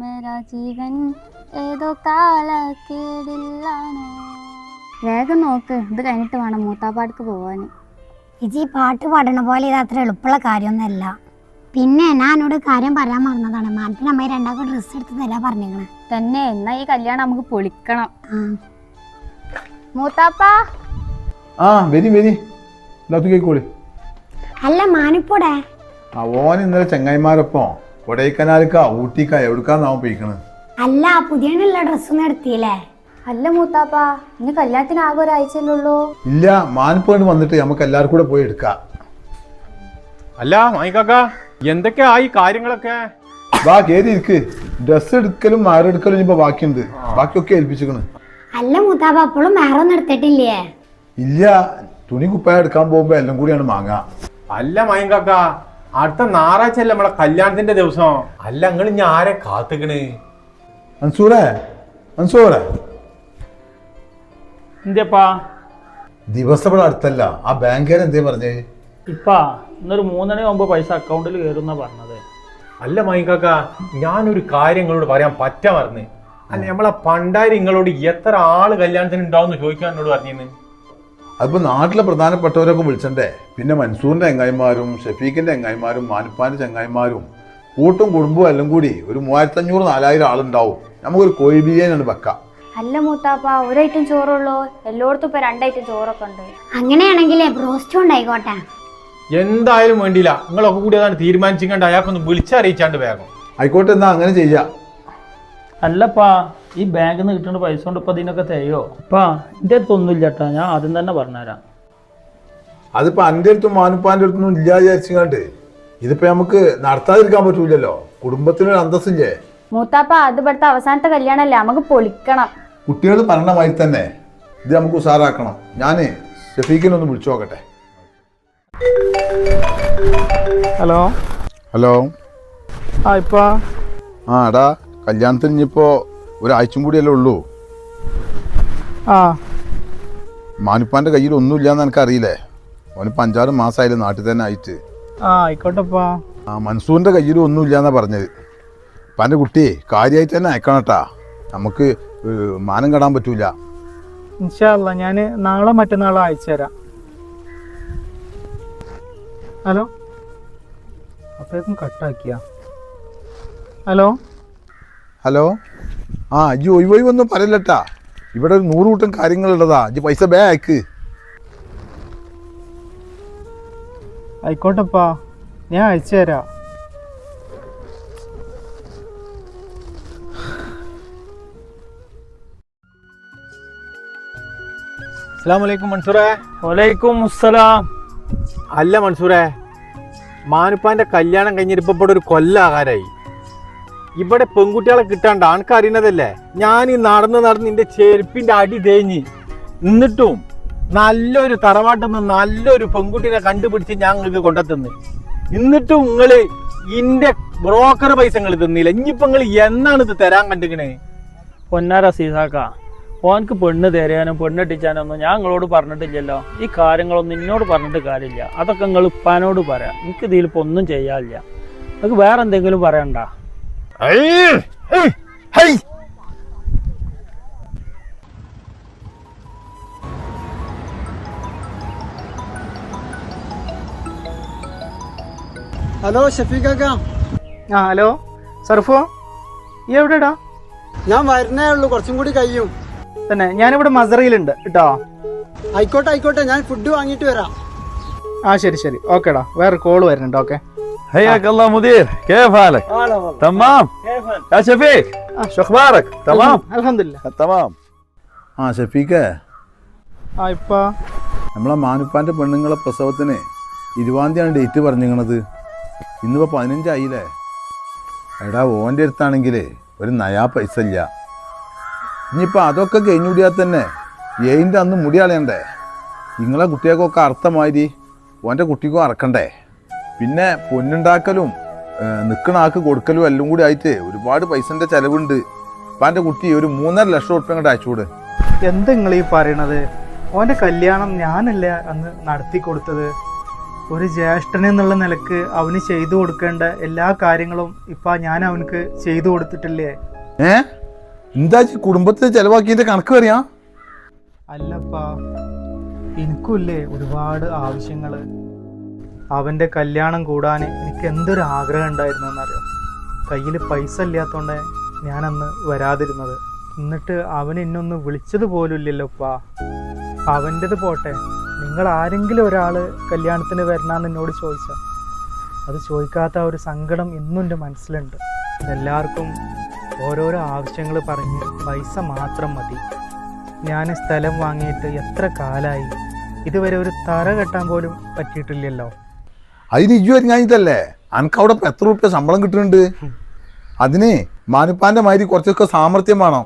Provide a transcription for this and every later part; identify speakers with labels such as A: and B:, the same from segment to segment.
A: മേരാ ജീവൻ ഏതോ കാലക്കേടില്ലാണോ വേഗം നോക്ക് ഇത് കഴിഞ്ഞിട്ട് വേണം മൂത്താപ്പാടക്ക് പോവാൻ
B: ഇജി പാട്ട് പാടണ പോലെ ഇത് അത്ര എളുപ്പമുള്ള കാര്യമൊന്നുമല്ല. പിന്നെ ഞാൻ എന്നോട് കാര്യം പറയാൻ മറന്നതാണ്. മാനത്തിന് അമ്മ രണ്ടാക്കും ഡ്രസ്സ് എടുത്ത് തരാ പറഞ്ഞേക്കണേ
A: തന്നെ എന്നാ ഈ കല്യാണം നമുക്ക് പൊളിക്കണം. മൂത്താപ്പാ?
C: ആ വരി വരി. കേക്കോളി
B: അല്ല മാനിപ്പോടെ?
C: ആ ഓൻ ഇന്നലെ ചെങ്ങായിമാരൊപ്പം കൊടൈക്കനാലിക്ക ഊട്ടിക്ക എവിടുക്കാന്നാവും പോയിക്കണ്?
B: അല്ല പുതിയ ഡ്രസ്സൊന്നും എടുത്തില്ലേ
A: അല്ല മൂത്താപ്പ ഇന്ന് കല്യാണത്തിന് ആകെ ഒരാഴ്ചയല്ലേ ഉള്ളൂ
C: ഇല്ല മാനപ്പോണ്ട് വന്നിട്ട് നമുക്ക് എല്ലാവർക്കും കൂടെ പോയി എടുക്കാം.
D: അല്ല മായിക്കാക്ക എന്തൊക്കെയാ ഈ കാര്യങ്ങളൊക്കെ?
C: വാ കേറി ഇരിക്ക്. ഡ്രസ് എടുക്കലും മാറി എടുക്കലും ഇനിയിപ്പോ ബാക്കിയുണ്ട്. ബാക്കിയൊക്കെ ഏൽപ്പിച്ചിക്കണ്.
B: അല്ല മൂത്താപ്പ അപ്പോഴും മാറൊന്നും എടുത്തിട്ടില്ലേ?
C: ഇല്ല തുണി കുപ്പായ എടുക്കാൻ പോകുമ്പോ എല്ലാം കൂടിയാണ് മാങ്ങ.
D: അല്ല മയങ്കാക്ക അടുത്ത ഞായറാഴ്ച അല്ല നമ്മളെ കല്യാണത്തിന്റെ ദിവസം? അല്ല നിങ്ങൾ ഇനി ആരെ കാത്തുക്കണ്?
E: എന്തിയപ്പാ?
C: ദിവസം ഇവിടെ അടുത്തല്ല. ആ ബാങ്കുകാരൻ എന്തേ പറഞ്ഞേ?
E: ഇപ്പാ ഇന്നൊരു മൂന്നണി മുമ്പ് പൈസ അക്കൗണ്ടിൽ കയറുന്ന പറഞ്ഞത്.
D: അല്ല മൈകാക്ക ഞാനൊരു കാര്യം നിങ്ങളോട് പറയാൻ പറ്റ മറന്ന്. അല്ല നമ്മളെ പണ്ടാരി നിങ്ങളോട് എത്ര ആൾ കല്യാണത്തിന് ഉണ്ടാവും ചോദിക്കാൻ എന്നോട് പറഞ്ഞിന്ന്
C: അതിപ്പോ നാട്ടിലെ പ്രധാനപ്പെട്ടവരൊക്കെ വിളിച്ചണ്ടേ? പിന്നെ മൻസൂറിന്റെ ചങ്ങായിമാരും ഷഫീഖിന്റെ ചങ്ങായിമാരും മാനിപ്പാന്റെ ചെങ്ങായിമാരും കൂട്ടും കുടുംബവും എല്ലാം കൂടി ഒരു മൂവായിരത്തി അഞ്ഞൂറ് നാലായിരം ആളുണ്ടാവും. നമുക്കൊരു കോഴി ബിരിയാണിയാണ് വെക്കാം.
A: അല്ല മൂത്താപ്പ ഒരു ഐറ്റം ചോറുള്ളൂ. എല്ലായിടത്തും ഇപ്പൊ രണ്ട് ഐറ്റം ചോറൊക്കെ ഉണ്ട്.
B: അങ്ങനെയാണെങ്കിൽ ബ്രോസ്റ്റ് ഉണ്ടായിക്കോട്ടെ.
D: എന്തായാലും വേണ്ടിയില്ല. നിങ്ങളൊക്കെ കൂടി അതാണ് തീരുമാനിച്ചിങ്ങണ്ട് അയാൾക്കൊന്ന് വിളിച്ചറിയിച്ചാണ്ട് വേഗം.
C: ആയിക്കോട്ടെ എന്നാ അങ്ങനെ ചെയ്യാം.
E: അല്ലപ്പാ ഈ ബാങ്കിൽ നിന്ന് കിട്ടുന്ന പൈസ കൊണ്ട് ഇപ്പം ഇതിനൊക്കെ തേയോ? അപ്പാ എന്റെ അടുത്തൊന്നും ഒന്നുമില്ല ചേട്ടാ ഞാൻ ആദ്യം തന്നെ പറഞ്ഞുതരാം.
C: അതിപ്പോ അന്റെ അടുത്തും മാനുപ്പാന്റെ അടുത്തൊന്നും ഇല്ല വിചാരിച്ചാണ്ട് ഇതിപ്പോ നമുക്ക് നടത്താതിരിക്കാൻ പറ്റൂലല്ലോ. കുടുംബത്തിനൊരു അന്തസ്സില്ലേ?
A: മൂത്താപ്പ അത് ഇവിടുത്തെ അവസാനത്തെ കല്യാണല്ലേ. നമുക്ക് പൊളിക്കണം.
C: കുട്ടികൾ പറഞ്ഞ മാതിരി തന്നെ ഇത് നമുക്ക് ഉഷാറാക്കണം ഞാൻ ഷഫീഖിനെ ഒന്ന് വിളിച്ചു നോക്കട്ടെ.
E: ഹലോ?
C: ഹലോ?
E: ആ ഇപ്പാ.
C: ആ എടാ കല്യാണത്തിന് ഇനിയിപ്പോ ഒരാഴ്ചയും കൂടിയല്ലേ ഉള്ളൂ.
E: ആ.
C: മാനുപ്പാന്റെ കയ്യിൽ ഒന്നുമില്ലാന്ന് എനിക്ക് അറിയില്ലേ അവനിപ്പോ അഞ്ചാറ് മാസമായില്ലേ നാട്ടിൽ തന്നെ ആയിട്ട്.
E: ആ ആയിക്കോട്ടെപ്പാ.
C: ആ മൻസൂറിന്റെ കയ്യിൽ ഒന്നുമില്ലാന്നാ പറഞ്ഞത്. എന്റെ കുട്ടി കാര്യമായിട്ട് തന്നെ അയക്കണം കേട്ടാ. നമുക്ക് ഏഹ്, മാനം കെടാൻ പറ്റൂല.
E: ഇൻഷാല്ല ഞാൻ നാളെ മറ്റന്നാളെ അയച്ചു തരാം ഹലോ? അപ്പോഴേക്കും കട്ടാക്കിയ. ഹലോ?
C: ഹലോ? ആ ഇജ്ജ് ഒഴിവൊഴി ഒന്നും പറയല്ലട്ടാ. ഇവിടെ ഒരു നൂറ് കൂട്ടം കാര്യങ്ങളുള്ളതാ. ഇജ്ജ് പൈസ ബേ അയക്ക്.
E: ആയിക്കോട്ടെപ്പാ. ഞാൻ അയച്ചു തരാം.
D: മൻസൂറേ.
E: വലൈക്കും അസ്സലാം
D: അല്ല മൻസൂറേ മാനുപ്പാന്റെ കല്യാണം കഴിഞ്ഞിട്ട് ഇപ്പൊ ഇവിടെ ഒരു കൊല്ലാകാരായി. ഇവിടെ പെൺകുട്ടികളെ കിട്ടാണ്ട് ആൾക്കറിയണതല്ലേ ഞാൻ ഈ നടന്ന് നടന്ന് നിന്റെ ചെരുപ്പിന്റെ അടി തേഞ്ഞ് എന്നിട്ടും നല്ലൊരു തറവാട്ടിൽ നിന്ന് നല്ലൊരു പെൺകുട്ടിനെ കണ്ടുപിടിച്ച് ഞാൻ നിങ്ങൾക്ക് കൊണ്ടെത്തുന്നു. എന്നിട്ടും നിങ്ങൾ ഇന്റെ ബ്രോക്കർ പൈസ നിങ്ങൾ തിന്നില്ല. ഇനിയിപ്പോ നിങ്ങൾ എന്നാണ് ഇത് തരാൻ കണ്ടിക്കണേ?
E: പൊന്നാര സീസാക്ക ഓനക്ക് പെണ്ണ് തരാനും പെണ്ണെട്ടിച്ചാനൊന്നും ഞാൻ നിങ്ങളോട് പറഞ്ഞിട്ടില്ലല്ലോ. ഈ കാര്യങ്ങളൊന്നും നിന്നോട് പറഞ്ഞിട്ട് കാര്യമില്ല. അതൊക്കെ നിങ്ങൾ ഉപ്പാനോട് പറയാം. എനിക്ക് ഇതിലിപ്പോ ഒന്നും ചെയ്യാനില്ല. നിങ്ങൾക്ക് വേറെ എന്തെങ്കിലും പറയണ്ട?
F: ഹലോ ഷഫീഖാക്ക
E: ആ ഹലോ. സർഫോ ഈ എവിടെടാ?
F: ഞാൻ വരുന്നേ ഉള്ളൂ കുറച്ചും കൂടി കഴിയും.
E: തന്നെ ഞാനിവിടെ മസറയിലുണ്ട് കേട്ടോ.
F: ആയിക്കോട്ടെ ആയിക്കോട്ടെ ഞാൻ ഫുഡ് വാങ്ങിയിട്ട് വരാം.
E: ആ ശരി ശരി. ഓക്കേടാ. വേറെ കോൾ വരുന്നുണ്ട് ഓക്കെ.
G: حياك الله مدير كيف حالك تمام يا شفيق شو اخبارك تمام
E: അലഹമില്ല
G: تمام
C: ആ ഷഫീഖേ
E: ആ ഇപ്പാ
C: നമ്മളെ മാനുപ്പാന്റെ പെണ്ണുങ്ങളെ പ്രസവത്തിന് ഇരുപതാം തീയതിയാണ് ഡേറ്റ് പറഞ്ഞിരിക്കണത് ഇന്നിപ്പോൾ പതിനഞ്ചായില്ലേ എടാ ഓൻ്റെ അടുത്താണെങ്കിൽ ഒരു നയാ പൈസ ഇല്ല ഇനിയിപ്പോൾ അതൊക്കെ കഴിഞ്ഞുകൂടിയാൽ തന്നെ ഏഴിൻ്റെ അന്ന് മുടി കളയണ്ടേ നിങ്ങളെ കുട്ടികൾക്കൊക്കെ അർത്ഥമാതിരി ഓൻ്റെ കുട്ടിക്കും അറക്കണ്ടേ പിന്നെ പൊന്നുണ്ടാക്കലും നിൽക്കണ ആൾക്ക് കൊടുക്കലും എല്ലാം കൂടി ആയിട്ട് ഒരുപാട് പൈസന്റെ ചിലവുണ്ട്. അപ്പം എന്റെ കുട്ടി ഒരു മൂന്നര ലക്ഷം ഉറുപ്പ്യ അങ്ങോട്ട് അയച്ചുകൂടെ
H: എന്ത് നിങ്ങൾ ഈ പറയണത്? ഓന്റെ കല്യാണം ഞാനല്ല അന്ന് നടത്തി കൊടുത്തത്? ഒരു ജ്യേഷ്ഠൻ എന്നുള്ള നിലയ്ക്ക് അവന് ചെയ്തു കൊടുക്കേണ്ട എല്ലാ കാര്യങ്ങളും ഇപ്പം ഞാൻ അവനക്ക് ചെയ്തു കൊടുത്തിട്ടില്ലേ?
C: ഏ? എന്താ കുടുംബത്തിൽ ചെലവാക്കിയതിന്റെ കണക്ക് അറിയാം
H: അല്ലപ്പാ എനിക്കുമില്ലേ ഒരുപാട് ആവശ്യങ്ങൾ അവന്റെ കല്യാണം കൂടാൻ എനിക്ക് എന്തൊരു ആഗ്രഹം ഉണ്ടായിരുന്നു എന്നറിയാം? കയ്യിൽ പൈസ ഇല്ലാത്തതുകൊണ്ട് ഞാനന്ന് വരാതിരുന്നത്. എന്നിട്ട് അവൻ എന്നൊന്ന് വിളിച്ചത് പോലും ഇല്ലല്ലോപ്പാ അവന്റെത് പോട്ടെ. നിങ്ങൾ ആരെങ്കിലും ഒരാൾ കല്യാണത്തിന് വരണമെന്ന് എന്നോട് ചോദിച്ചാൽ അത് ചോദിക്കാത്ത ഒരു സങ്കടം ഇന്നും എന്റെ മനസ്സിലുണ്ട്. എല്ലാവർക്കും ഓരോരോ ആവശ്യങ്ങൾ പറഞ്ഞ് പൈസ മാത്രം മതി. ഞാൻ സ്ഥലം വാങ്ങിയിട്ട് എത്ര കാലായി? ഇതുവരെ ഒരു തറ കെട്ടാൻ പോലും പറ്റിയിട്ടില്ലല്ലോ.
C: അതിന് ഇജു ഒരുങ്ങാഞ്ഞിട്ടല്ലേ അനക്ക് അവിടെ എത്ര റുപ്യ ശമ്പളം കിട്ടുന്നുണ്ട്? അതിന് മാനുപ്പാന്റെ മാതിരി കുറച്ചൊക്കെ സാമർത്ഥ്യം വേണം.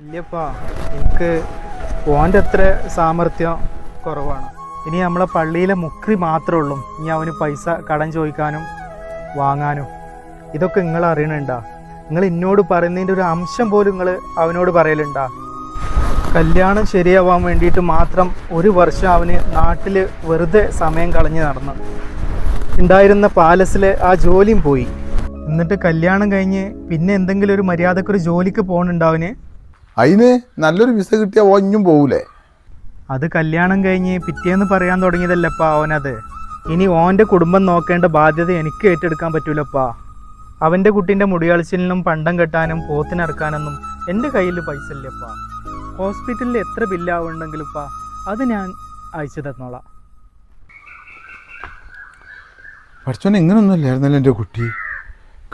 H: ഇല്ലപ്പാ എനിക്ക് ഓന്റെ അത്ര സാമർഥ്യം കുറവാണ്. ഇനി നമ്മളെ പള്ളിയിലെ മുക്രി മാത്രമേ ഉള്ളൂ. ഇനി അവന് പൈസ കടം ചോദിക്കാനും വാങ്ങാനും. ഇതൊക്കെ നിങ്ങൾ അറിയണുണ്ടാ? നിങ്ങൾ എന്നോട് പറയുന്നതിന്റെ ഒരു അംശം പോലും നിങ്ങൾ അവനോട് പറയലുണ്ടാ? കല്യാണം ശരിയാവാൻ വേണ്ടിയിട്ട് മാത്രം ഒരു വർഷം അവന് നാട്ടിൽ വെറുതെ സമയം കളഞ്ഞ് നടന്നു. ഉണ്ടായിരുന്ന പാലസിലെ ആ ജോലിയും പോയി. എന്നിട്ട് കല്യാണം കഴിഞ്ഞ് പിന്നെ എന്തെങ്കിലും ഒരു മര്യാദക്കൊരു ജോലിക്ക് പോകണുണ്ടാവിന്
C: അതിന് നല്ലൊരു വിസ കിട്ടിയാൽ ഒഞ്ഞും പോകൂലേ
H: അത് കല്യാണം കഴിഞ്ഞ് പിറ്റേന്ന് പറയാൻ തുടങ്ങിയതല്ലപ്പാ അവനത് ഇനി ഓന്റെ കുടുംബം നോക്കേണ്ട ബാധ്യത എനിക്ക് ഏറ്റെടുക്കാൻ പറ്റൂലപ്പാ. അവന്റെ കുട്ടീന്റെ മുടിയാഴ്ചലിനും പണ്ടം കെട്ടാനും പോത്തിനിറക്കാനൊന്നും എന്റെ കയ്യിൽ പൈസ ഇല്ലപ്പാ. ഹോസ്പിറ്റലിൽ എത്ര ബില്ലാവുണ്ടെങ്കിലുപ്പാ അത് ഞാൻ അയച്ചു തന്നോളാം.
C: പഠിച്ചോനെ ഇങ്ങനൊന്നും അല്ലായിരുന്നല്ലോ എന്റെ കുട്ടി.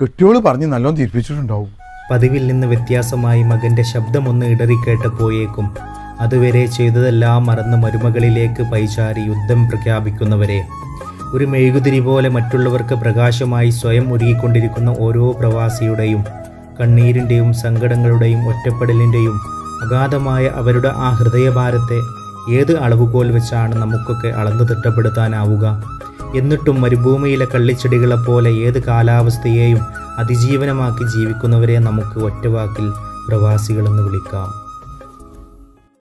C: കെട്ടിയോൾ പറഞ്ഞ് നല്ലോണം തിരിപ്പിച്ചിട്ടുണ്ടാവും
I: പതിവിൽ നിന്ന് വ്യത്യാസമായി മകന്റെ ശബ്ദമൊന്ന് ഇടറിക്കേട്ടപ്പോയേക്കും അതുവരെ ചെയ്തതെല്ലാം മറന്ന് മരുമകളിലേക്ക് പൈചാരി യുദ്ധം പ്രഖ്യാപിക്കുന്നവരെ. ഒരു മെഴുകുതിരി പോലെ മറ്റുള്ളവർക്ക് പ്രകാശമായി സ്വയം ഒരുങ്ങിക്കൊണ്ടിരിക്കുന്ന ഓരോ പ്രവാസിയുടെയും കണ്ണീരിന്റെയും സങ്കടങ്ങളുടെയും ഒറ്റപ്പെടലിന്റെയും അഗാധമായ അവരുടെ ആ ഹൃദയഭാരത്തെ ഏത് അളവുകോൽ വെച്ചാണ് നമുക്കൊക്കെ അളന്നു തിട്ടപ്പെടുത്താനാവുക? എന്നിട്ടും മരുഭൂമിയിലെ കള്ളിച്ചെടികളെപ്പോലെ ഏത് കാലാവസ്ഥയെയും അതിജീവനമാക്കി ജീവിക്കുന്നവരെ നമുക്ക് ഒറ്റവാക്കിൽ പ്രവാസികളെന്ന് വിളിക്കാം.